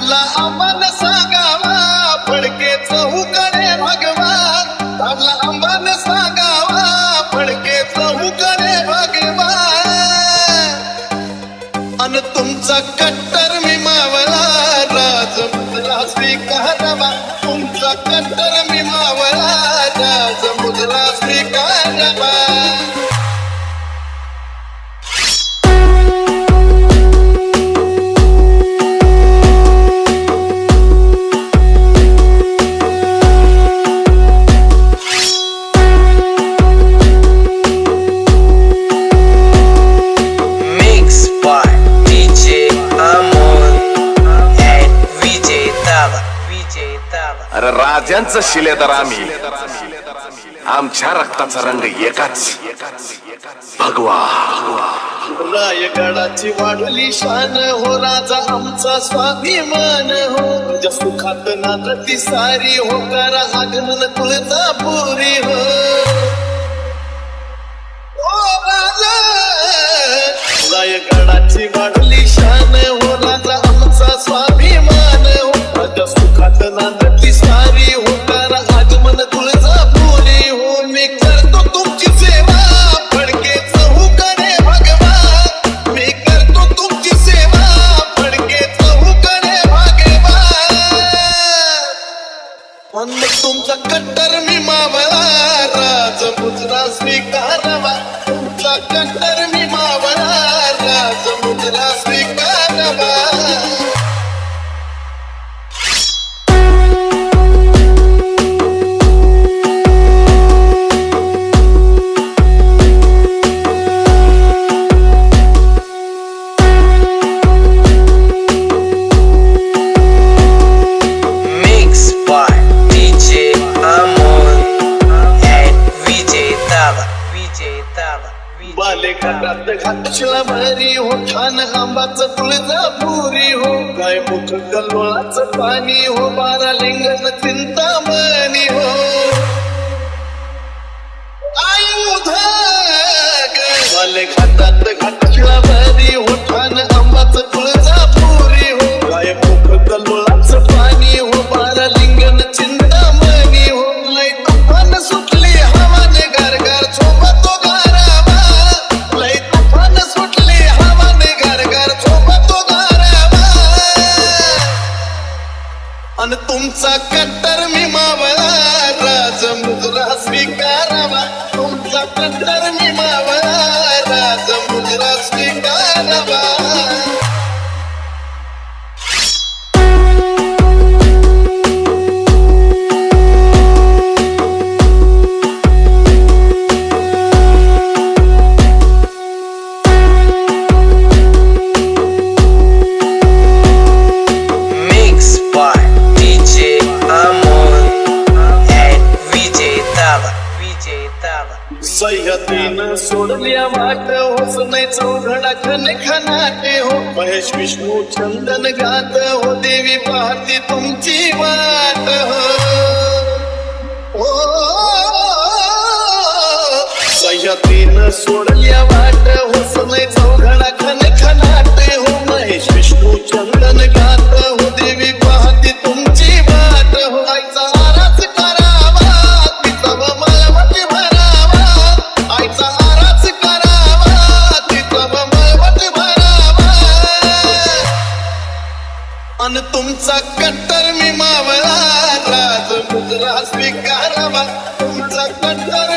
धाडला आव्हान सांगावा फडके चहूकडे भगवान धाडला आव्हान सांगावा फडके चहूकडे भगवान अन तुमचा कट्टर मी मावला राज मुद्रा स्वीकारावा. तुमचा कट्टर मी मावला राज मुद्रा स्वीकारावा. अरे राजांचं शिलेदार आम्ही. आमच्या रक्ताचा रंग एकाच. भगवा. रायगडाची वाढली शान हो राजा आमचा स्वाभिमान हो. तुझ्या सुखात नांदती सारी हो करा आगमन तुळजा पुरी हो. ओ राजा रायगडाची वाढली तुमचा बाले घाटात घातशिला भरी हो ठाण आंबाच तुळजा पुरी हो. काय मुख कल्लोळाचं पाणी हो बारा लिंगण चिंतामणी हो. तुमचा कट्टर मी मावळा राजमुद्रा स्वीकारावा. तुमचा कट्टर मी Tava. सोडल्या वाट होस नाही चौघडा खन खनाटे हो महेश विष्णू चंदन गात हो देवी पाहती तुमची वाट हो ओ सोडल्या वाट तुमचा कट्टर मी मावळा राज मुद्रा स्वीकारावा. तुमचा कट्टर